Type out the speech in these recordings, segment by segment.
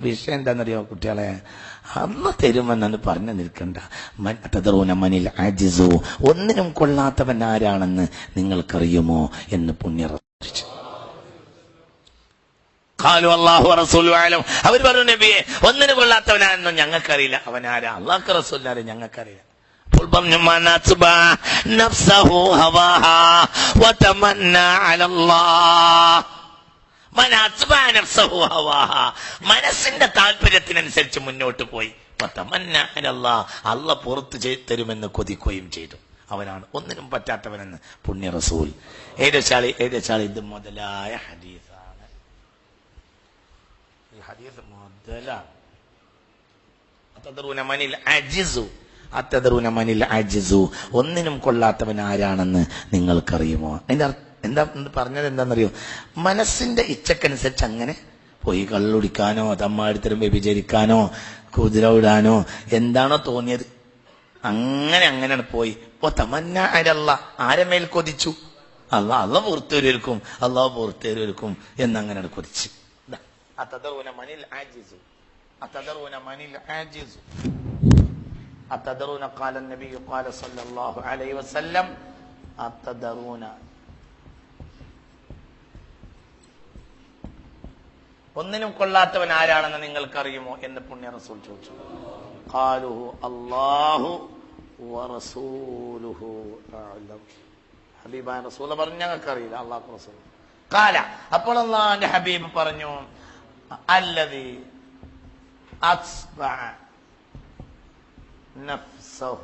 വിഷയം എന്താണെന്നറിയോ കുട്ടികളെ? അമ്മ തരുമെന്നാണ് പറഞ്ഞു നിൽക്കണ്ട. മനിൽ അജിസു. ഒന്നിനും കൊള്ളാത്തവൻ ആരാണെന്ന് നിങ്ങൾക്കറിയുമോ എന്ന് പുണ്യർ അവർ പറഞ്ഞു നബിയെ ഒന്നിനും കൊള്ളാത്തവനാണെന്നും ഞങ്ങൾക്കറിയില്ല. അവനാരാ അള്ളാഹ് റസൂലിനാരെ ഞങ്ങൾക്കറിയില്ല. പറഞ്ഞു നഫ്സഹു വതമന്ന അലല്ലാഹ് മൻ അത്ബഅ നഫ്സഹു ഹവാഹാ മനസ്സിന്റെ താല്പര്യത്തിനനുസരിച്ച് മുന്നോട്ട് പോയി. അല്ല പുറത്തു തരുമെന്ന് കൊതിക്കുകയും ചെയ്തു. അവനാണ് ഒന്നിനും പറ്റാത്തവനെന്ന് പുണ്യ റസൂൽ ഏതശാളി ഏതശാളി ഇത് മുതലായ ഹദീസാണ്. ഈ ഹദീസ് മനിൽ അജിസു. മനിൽ അജിസു. ഒന്നിനും കൊള്ളാത്തവൻ ആരാണെന്ന് നിങ്ങൾക്കറിയുമോ? അതിന്റെ എന്താ ഇത് പറഞ്ഞത് എന്താണെന്നറിയോ മനസ്സിന്റെ ഇച്ഛക്കനുസരിച്ച് അങ്ങനെ പോയി കള്ളുടിക്കാനോ തമ്മാടിത്തരം വ്യഭിചരിക്കാനോ കുതിര വിടാനോ എന്താണോ തോന്നിയത് അങ്ങനെ അങ്ങനെയാണ് പോയി ഓ തമന്ന അരല്ല ആരമേൽ കൊതിച്ചു അല്ല അല്ല പുറത്തേരുക്കും അള്ളാഹ് പുറത്തേരുക്കും എന്നങ്ങനെ കൊതിച്ച് ദാ, അത്തദറൂന മനിൽ ആജിസു അത്തദറൂന മനിൽ ആജിസു أتدرون قال النبي قال صلى الله عليه وسلم أتدرون ഒന്നിനും കൊള്ളാത്തവൻ ആരാണെന്ന് നിങ്ങൾക്കറിയുമോ എന്ന് പുണ്യ റസൂൽ ചോദിച്ചു ഖാലുഹു അല്ലാഹു വറസൂലുഹു അഅലം ഹബീബായ റസൂൽ പറഞ്ഞു ഞങ്ങൾക്കറിയില്ല അള്ളാഹു റസൂൽ കാല അപ്പോൾ അള്ളാഹിന്റെ ഹബീബ് പറഞ്ഞു അല്ലതി അസ്ബഅ نفسه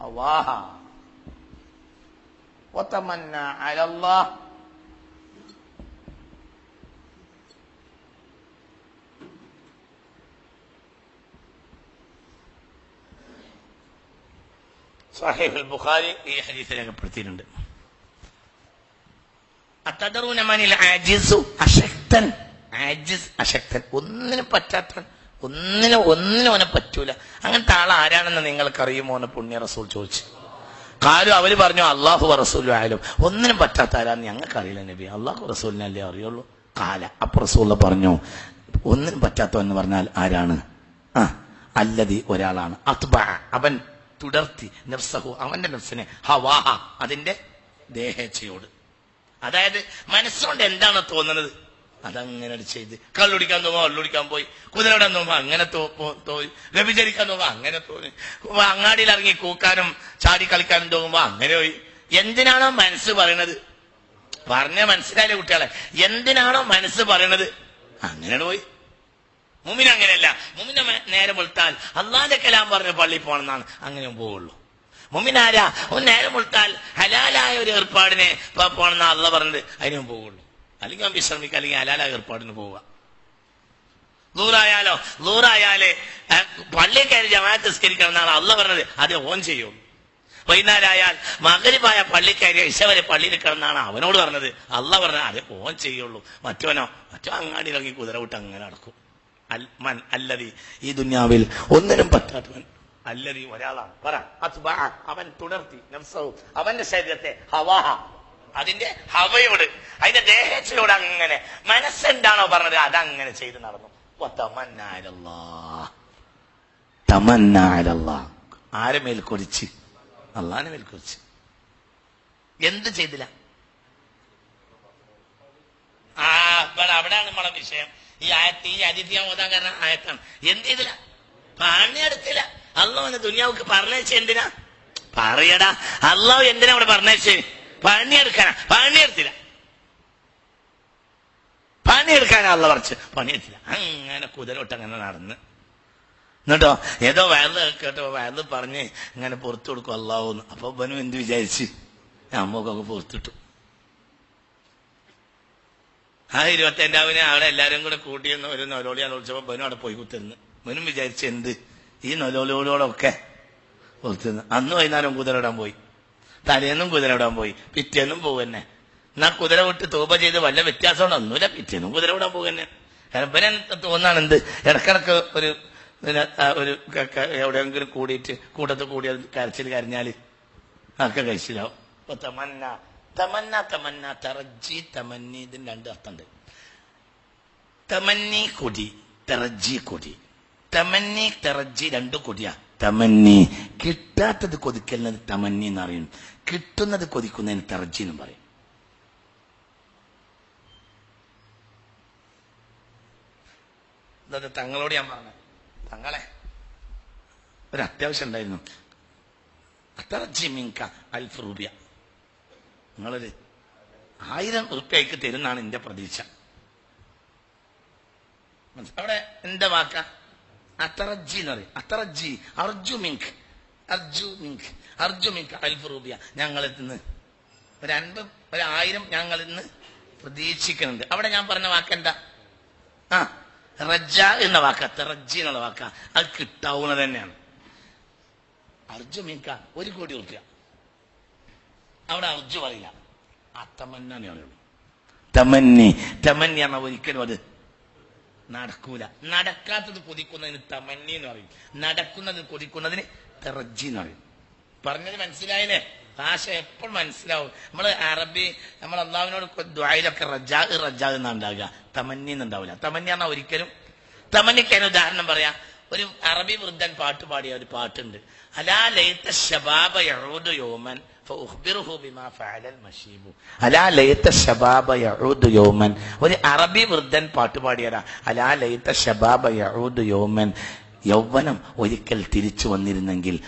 هواها وتمنى على الله സാഹിബുൽ ബുഖാരി ഈ ഹദീസ് രേഖപ്പെടുത്തിയിട്ടുണ്ട് അശക്തൻ. അശക്തൻ. ഒന്നിനും പറ്റാത്ത ഒന്നിനും ഒന്നിനും അവനെ പറ്റൂല. അങ്ങനത്തെ ആൾ ആരാണെന്ന് നിങ്ങൾക്കറിയുമോ എന്ന് പുണ്യ റസൂൽ ചോദിച്ചു. കാലും അവർ പറഞ്ഞു അള്ളാഹു റസൂലും ആയാലും ഒന്നിനും പറ്റാത്ത ആരാന്ന് ഞങ്ങൾക്കറിയില്ല നബി. അള്ളാഹു റസൂലിനല്ലേ അറിയുള്ളൂ? കാല. അപ്പൊ റസൂല പറഞ്ഞു ഒന്നിനും പറ്റാത്തവൻ എന്ന് പറഞ്ഞാൽ ആരാണ്? ആ അല്ലതി ഒരാളാണ്. അത് അവൻ തുടർത്തി നഫ്സഹു അവന്റെ നഫ്സിനെ ഹവാഹ അതിന്റെ ദേഹേച്ഛയോട്. അതായത് മനസ്സുകൊണ്ട് എന്താണ് തോന്നുന്നത്? അതങ്ങനെ ചെയ്ത്. കള്ളുടിക്കാൻ തോന്നുമ്പോ കള്ളുടിക്കാൻ പോയി. കുതിരവിടാൻ തോന്നുമ്പോ അങ്ങനെ തോന്നി. വ്യഭിചരിക്കാൻ തോന്നുമ്പോ അങ്ങനെ തോന്നി. അങ്ങാടിയിൽ ഇറങ്ങി കൂക്കാനും ചാടി കളിക്കാനും തോന്നുമ്പോ അങ്ങനെ പോയി. എന്തിനാണോ മനസ്സ് പറയണത്? പറഞ്ഞ മനസ്സിലായില്ലേ കുട്ടികളെ? എന്തിനാണോ മനസ്സ് പറയണത്? അങ്ങനെ പോയി. മുമിന് അങ്ങനെയല്ല. മുമിനെ നേരെ വെളുത്താൽ അള്ളാന്റെ കലാം പറഞ്ഞ പള്ളി പോകണമെന്നാണ്. അങ്ങനെ പോവുള്ളൂ. മുമിനാരാ ഒന്ന് നേരെ വെളുത്താൽ ഹലാലായ ഒരു ഏർപ്പാടിനെ പോകണമെന്നാ അള്ള പറഞ്ഞത്. അതിനും പോവുള്ളൂ. അല്ലെങ്കിൽ അവൻ വിശ്രമിക്കുക അല്ലെങ്കിൽ ഹലാലായ ഏർപ്പാടിന് പോവുക. ലൂറായാലോ ലൂറായാലേ പള്ളിയിൽ കയറി ജമാഅത്ത് നിസ്കരിക്കണം എന്നാണ് അള്ള പറഞ്ഞത്. അത് ഓൺ ചെയ്യുള്ളൂ. വൈകുന്നേരമായാൽ മകരിപ്പായ പള്ളി കയറിയ ഇശ വരെ പള്ളിയിൽ കിടന്നാണ് അവനോട് പറഞ്ഞത്. അല്ല പറഞ്ഞത്. അത് ഓൻ ചെയ്യുള്ളൂ. മറ്റവനോ? മറ്റോ അങ്ങാടി ഇറങ്ങി കുതിര വിട്ട് അങ്ങനെ നടക്കും. മൻ അല്ലതി ഈ ദുന്യാവിൽ ഒന്നിനും പറ്റാത്തവൻ. അല്ലതി ഒരാളാണ്. പറ. അവൻ തുടർത്തി. അവന്റെ ശരീരത്തെ ഹവാഹ. അതിന്റെ ഹവയോട് അതിന്റെ ദേഹച്ചയോട് അങ്ങനെ മനസ്സെന്താണോ പറഞ്ഞത് അതങ്ങനെ ചെയ്ത് നടന്നു. ആരെ മേൽ കൊതിച്ച് അള്ളാനെ മേൽ കൊതിച്ച് എന്ത് ചെയ്തില്ല? ആ അവിടെയാണ് നമ്മളെ വിഷയം. ഈ ആയത്ത് ഈ അതിഥിയ ഓതാൻ കാരണം ആയത്താണ്. എന്ത് ചെയ്തില്ല? പറഞ്ഞെടുത്തില്ല അള്ളാഹ് ദുനിയാവുക്ക് പറഞ്ഞേച്ച എന്തിനാ? പറയടാ. അള്ളാഹു എന്തിനാ അവിടെ പറഞ്ഞേച്ച് പണിയെടുക്കാനാ പണിയെടുത്തില്ല പണിയെടുക്കാനാ അള്ള പറിച്ച് പണിയെടുത്തില്ല അങ്ങനെ കുതിരോട്ട് അങ്ങനെ നടന്ന്. എന്നിട്ടോ? ഏതോ വയറ് കേട്ടോ? വയറ് പറഞ്ഞ് ഇങ്ങനെ പുറത്തു കൊടുക്കും അള്ളാവൂന്ന് അപ്പൊ ബനു എന്ത് വിചാരിച്ച്? അമ്മക്കൊക്കെ പുറത്തിട്ടു. ആ ഇരുപത്തഞ്ചാവിനെ അവിടെ എല്ലാരും കൂടെ കൂട്ടിയെന്ന് ഒരു നൊലോളി വിളിച്ചപ്പോ ബനു അവിടെ പോയി കുത്തിരുന്ന്. ബനും വിചാരിച്ച് എന്ത്? ഈ നൊലോളിയോടൊക്കെ കുത്തിരുന്ന് അന്ന് വൈകുന്നേരം കുതിരവിടാൻ പോയി. തലേന്നും കുതിരവിടാൻ പോയി. പിറ്റേന്നും പോകുന്നെ എന്നാ കുതിര വിട്ട് തൂപ ചെയ്ത് വല്ല വ്യത്യാസം ഒന്നുമില്ല. പിറ്റേന്നും കുതിര വിടാൻ പോകുന്നെ ഇവനെ തോന്നാണ് എന്ത് ഇടക്കിടക്ക് ഒരു ഒരു എവിടെയെങ്കിലും കൂടിയിട്ട് കൂട്ടത്ത് കൂടിയ കരച്ചിൽ കരഞ്ഞാൽ ഒക്കെ കഴിച്ചിലാവും തമന്ന തമന്ന തമന്ന തറജി തമന്നി ഇതിന് രണ്ട് അർത്ഥമുണ്ട്. തമന്നി കൊടി തെറജി കൊടി തമന്നി തെറജി രണ്ടു കൊടിയാ തമന്നി കിട്ടാത്തത് കൊതിക്കലിന് തമന്നി എന്ന് പറയും. കിട്ടുന്നത് കൊതിക്കുന്നതിന് തെറജി എന്നും പറയും. ഇതൊക്കെ തങ്ങളോട് ഞാൻ പറഞ്ഞത് തങ്ങളെ. ഒരു അത്യാവശ്യം ഉണ്ടായിരുന്നു. അത്തറജി മിങ്ക അൽഫ് റൂപ്യ നിങ്ങളൊരു ആയിരം ഉറുപ്പ്യക്ക് തരുന്നാണ് എന്റെ പ്രതീക്ഷ. അവിടെ എന്റെ വാക്ക? അത്തറജി എന്ന് പറയും. അത്തറജി അർജു മിങ്ക്. അർജു മിങ്ക്. അർജു മിങ്ക്. അൽഫ് റൂപ്യ ഞങ്ങൾ നിന്ന് ഒരു അൻപത് ഒരു ആയിരം ഞങ്ങളിൽ നിന്ന് പ്രതീക്ഷിക്കുന്നുണ്ട്. അവിടെ ഞാൻ പറഞ്ഞ വാക്കെന്താ ആ റജ എന്ന വാക്ക. തെറജി എന്നുള്ള വാക്ക. അത് കിട്ടാവുന്ന തന്നെയാണ്. അർജു മിങ്ക. ഒരു കോടി ഉറുപ്പ്യ. അവിടെ അർജു പറയില്ല. ആ തമന്നെ പറയുള്ളൂ തമന്നി. തമന്നി എന്ന ഒരിക്കലും അത് നടക്കൂല. നടക്കാത്തത് കൊതിക്കുന്നതിന് തമന്നി എന്ന് പറയും. നടക്കുന്നത് കൊതിക്കുന്നതിന് തെറജി എന്ന് പറയും. പറഞ്ഞത് മനസ്സിലായില്ലേ? ഭാഷ എപ്പോഴും മനസ്സിലാവും? നമ്മൾ അറബി നമ്മൾ അള്ളാവിനോട് ദ്വായിലൊക്കെ റജാ റജാ എന്നാ ഉണ്ടാവുക. തമന്നി എന്നുണ്ടാവില്ല തമന്നി എന്നാ ഒരിക്കലും തമന്നിക്ക് അതിന് ഉദാഹരണം പറയാ. ഒരു അറബി വൃദ്ധൻ പാട്ട് പാടിയ ഒരു പാട്ടുണ്ട്. അലാ ലൈത്ത ശബാബ യൗമൻ യൗമൻ. ഒരു അറബി വൃദ്ധൻ പാട്ട് പാടിയതാ. അലാ ലൈത്ത ശബാബ യഊദു യൗമൻ. യൗവനം ഒരിക്കൽ തിരിച്ചു വന്നിരുന്നെങ്കിൽ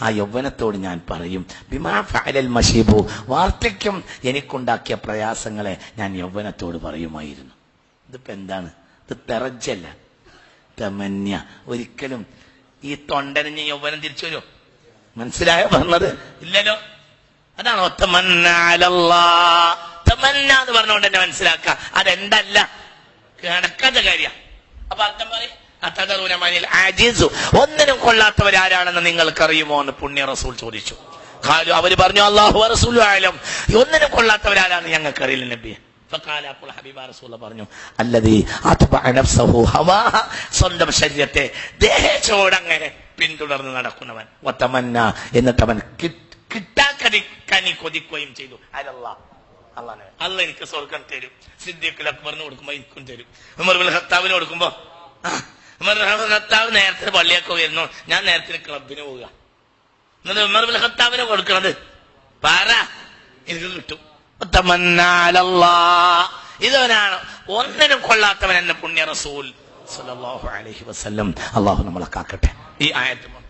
ആ യൗവനത്തോട് ഞാൻ പറയും ബിമാ ഫഅലൽ മഷീബു. വാർദ്ധക്യം എനിക്കുണ്ടാക്കിയ പ്രയാസങ്ങളെ ഞാൻ യൗവനത്തോട് പറയുമായിരുന്നു. ഇതിപ്പോ എന്താണ്? ഇത് തെറജല്ല തമന്യ. ഒരിക്കലും ഈ തൊണ്ടനഞ്ഞ് യൗവനം തിരിച്ചു വരുമോ? മനസ്സിലായോ? പറഞ്ഞത് ഇല്ലല്ലോ. അതാണ് തമന്ന എന്ന് പറഞ്ഞുകൊണ്ട് തന്നെ മനസ്സിലാക്ക അതെന്തല്ല? കിടക്കാത്ത കാര്യ. അപ്പൊ അർത്ഥം പറയും. ഒന്നിനും കൊള്ളാത്തവരാരാണെന്ന് നിങ്ങൾക്കറിയുമോ എന്ന് പുണ്യ റസൂൽ ചോദിച്ചു. അവർ പറഞ്ഞു അള്ളാഹു റസൂലും ഒന്നിനും കൊള്ളാത്തവരാരാണ് ഞങ്ങൾക്കറിയില്ല നബിയെ ഫഖാല അപ്പോൾ ഹബീബ റസൂല പറഞ്ഞു അല്ലതി അത്ബഅ നഫ്സഹു ഹവാഹ സ്വന്തം ശരീരത്തെ ദേഹച്ചോടങ്ങനെ പിന്തുടർന്ന് നടക്കുന്നവൻ. വതമന്ന എന്നിട്ട് അവൻ കിട്ട്- കനി കൊതിക്കുകയും ചെയ്തു. അലല്ലാ അള്ളാഹ് അല്ല എനിക്ക് സ്വർഗം തരും. സിദ്ദീഖുൽ അക്ബറിന് കൊടുക്കുമ്പോ എനിക്കും തരും. ഉമർ ബിൻ ഖത്താബിന് കൊടുക്കുമ്പോ ഉമർ ഖത്താബ് നേരത്തെ പള്ളിയൊക്കെ വരുന്നു. ഞാൻ നേരത്തെ ക്ലബിന് പോവുക. എന്നിട്ട് ഉമർ ബിൻ ഖത്താബിന് കൊടുക്കണത് പാറ എനിക്ക് കിട്ടും. ഇതവനാണ് ഒന്നിനും കൊള്ളാത്തവൻ എന്റെ പുണ്യ റസൂൽ അള്ളാഹു നമ്മളെ കാക്കട്ടെ. ഈ ആയത്ത്